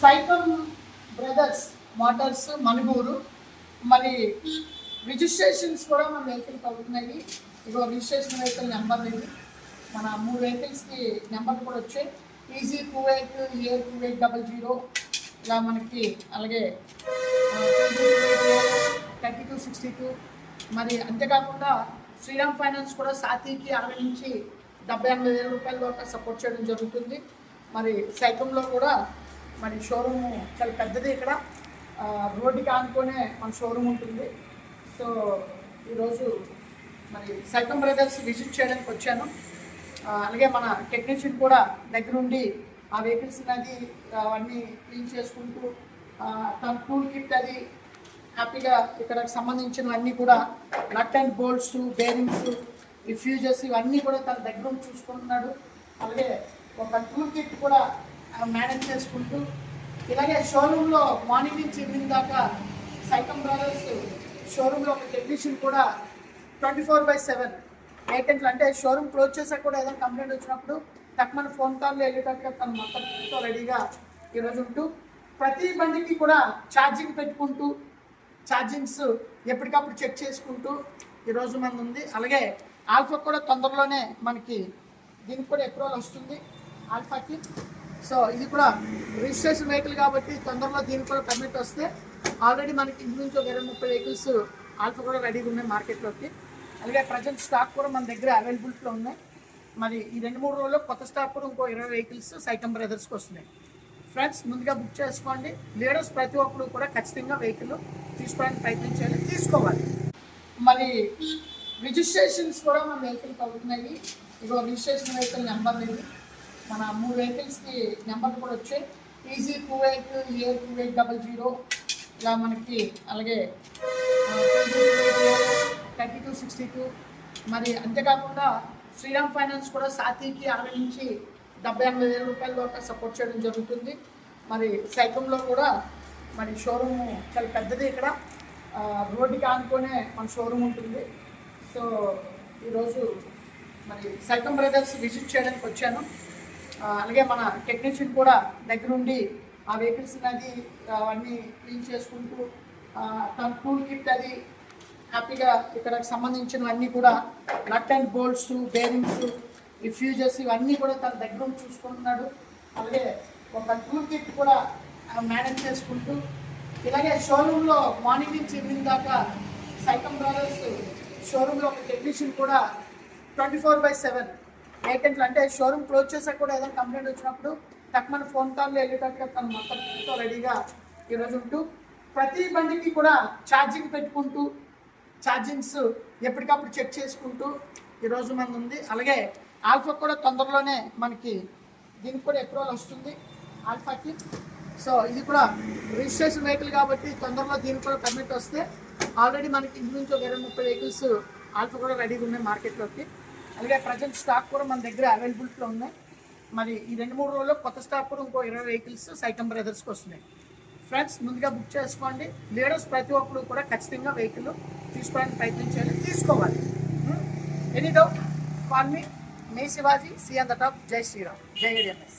సైకమ్ brothers Motors Manuguru మరి registrations కూడా మన వెహికల్కి అవుతున్నాయి ఇదిగో రిజిస్ట్రేషన్ వెహికల్ నెంబర్ ఇది. మన మూడు వెహికల్స్కి నెంబర్ కూడా వచ్చాయి. Easy two eight A two eight double zero ఇలా మనకి అలాగే థర్టీ టూ సిక్స్టీ టూ మరి అంతేకాకుండా శ్రీరామ్ ఫైనాన్స్ కూడా సాతీకి అరవై నుంచి డెబ్బై ఎనభై వేల రూపాయల దాకా సపోర్ట్ చేయడం జరుగుతుంది. మరి సైకంలో కూడా మరి షోరూమ్ చాలా పెద్దది ఇక్కడ. రోడ్డుకి ఆనుకునే మన షోరూమ్ ఉంటుంది. సో ఈరోజు మరి సైతం బ్రదర్స్ విజిట్ చేయడానికి వచ్చాను. అలాగే మన టెక్నీషియన్ కూడా దగ్గరుండి ఆ వెహికల్స్ అది అవన్నీ క్లీన్ చేసుకుంటూ తన టూల్ కిట్ అది హ్యాపీగా ఇక్కడ సంబంధించినవన్నీ కూడా నట్ అండ్ బోల్ట్స్ బేరింగ్స్ ఈ ఫ్యూజెస్ ఇవన్నీ కూడా తన దగ్గర చూసుకుంటున్నాడు. అలాగే ఒక టూల్ కిట్ కూడా మేనేజ్ చేసుకుంటూ ఇలాగే షోరూంలో మార్నింగ్ నుంచి ఈవినింగ్ దాకా సైకం బ్రదర్స్ షోరూంలో ఒక టెక్నీషియన్ కూడా ట్వంటీ ఫోర్ బై సెవెన్ వేకెంట్లు అంటే షోరూమ్ క్లోజ్ చేసాక కూడా ఏదైనా కంప్లైంట్ వచ్చినప్పుడు తక్కువ ఫోన్ కాల్లో వెళ్ళేటట్టుగా తను మొత్తం రెడీగా ఈరోజు ఉంటూ ప్రతి బండికి కూడా ఛార్జింగ్ పెట్టుకుంటూ ఛార్జింగ్స్ ఎప్పటికప్పుడు చెక్ చేసుకుంటూ ఈరోజు మన ఉంది. అలాగే ఆల్ఫా కూడా తొందరలోనే మనకి దీనికి కూడా ఎప్రోల్ వస్తుంది. ఆల్ఫాకి సో ఇది కూడా రిజిస్ట్రేషన్ వెహికల్ కాబట్టి తొందరలో దీనికి కూడా పర్మిట్ వస్తే ఆల్రెడీ మనకి ఇంటి నుంచి ఒక ఇరవై ముప్పై వెహికల్స్ ఆల్ఫా కూడా రెడీగా ఉన్నాయి మార్కెట్లోకి అలాగే ప్రజెంట్ స్టాక్ కూడా మన దగ్గర అవైలబిలిటీలో ఉన్నాయి. మరి ఈ రెండు మూడు రోజుల్లో కొత్త స్టాక్ కూడా ఇంకో ఇరవై వెహికల్స్ సైకం బ్రదర్స్కి వస్తున్నాయి. ఫ్రెండ్స్ ముందుగా బుక్ చేసుకోండి. లీడర్స్ ప్రతి ఒక్కరు కూడా ఖచ్చితంగా వెహికల్ తీసుకోవడానికి ప్రయత్నించాలి తీసుకోవాలి. మరి రిజిస్ట్రేషన్స్ కూడా మన వెహికల్కి అవుతున్నాయి. ఇగో రిజిస్ట్రేషన్ వెహికల్ నెంబర్ ఇది. మన మూడు వెహికల్స్కి నెంబర్ కూడా వచ్చాయి. Easy two eight A two eight double zero ఇలా మనకి అలాగే థర్టీ టూ సిక్స్టీ టూ మరి అంతేకాకుండా శ్రీరామ్ ఫైనాన్స్ కూడా సాతీకి అరవై నుంచి డెబ్బై ఎనభై వేల రూపాయల దాకా సపోర్ట్ చేయడం జరుగుతుంది. మరి సైకంలో కూడా మరి షోరూమ్ చాలా పెద్దది ఇక్కడ. రోడ్డుకి ఆనుకునే మన షోరూమ్ ఉంటుంది. సో ఈరోజు మరి సైకం బ్రదర్స్ విజిట్ చేయడానికి వచ్చాను. అలాగే మన టెక్నీషియన్ కూడా దగ్గరుండి ఆ వెహికల్స్ అది అవన్నీ క్లీన్ చేసుకుంటూ తన టూల్ కిట్ అది హ్యాపీగా ఇక్కడ సంబంధించినవన్నీ కూడా నట్ అండ్ బోల్ట్స్ బేరింగ్స్ రిఫ్యూజర్స్ ఇవన్నీ కూడా తన దగ్గర చూసుకుంటున్నాడు. అలాగే ఒక టూల్ కిట్ కూడా మేనేజ్ చేసుకుంటూ ఇలాగే షోరూంలో మార్నింగ్ నుంచి ఈవినింగ్ దాకా సైకం బ్రదర్స్ షోరూంలో ఒక టెక్నీషియన్ కూడా ట్వంటీ ఫోర్ బై సెవెన్ వేకెంట్లు అంటే షోరూమ్ క్లోజ్ చేసాక కూడా ఏదైనా కంప్లైంట్ వచ్చినప్పుడు తక్కువ ఫోన్ కాల్లో వెళ్ళేటట్టుగా తను మొత్తం రెడీగా ఈరోజు ఉంటూ ప్రతి బండికి కూడా ఛార్జింగ్ పెట్టుకుంటూ ఛార్జింగ్స్ ఎప్పటికప్పుడు చెక్ చేసుకుంటూ ఈరోజు మన ఉంది. అలాగే ఆల్ఫా కూడా తొందరలోనే మనకి దీనికి కూడా ఎక్కువ వస్తుంది ఆల్ఫాకి సో ఇది కూడా రిజిస్ట్రేషన్ వెహికల్ కాబట్టి తొందరలో దీనికి కూడా పర్మిట్ వస్తే ఆల్రెడీ మనకి ఇంటి నుంచి ఒక ఇరవై ముప్పై వెహికల్స్ ఆల్ఫా కూడా రెడీగా ఉన్నాయి మార్కెట్లోకి అలాగే ప్రజెంట్ స్టాక్ కూడా మన దగ్గర అవైలబిలిటీలో ఉన్నాయి. మరి ఈ రెండు మూడు రోజుల్లో కొత్త స్టాక్ కూడా ఇంకో ఇరవై వెహికల్స్ సైకం బ్రదర్స్కి వస్తున్నాయి. ఫ్రెండ్స్ ముందుగా బుక్ చేసుకోండి. లీడర్స్ ప్రతి ఒక్కరు కూడా ఖచ్చితంగా వెహికల్ తీసుకోవడానికి ప్రయత్నించాలి తీసుకోవాలి. Any doubt call me me Shivaji. See on the top జై శ్రీరామ్. జై ఏడిఎంఎస్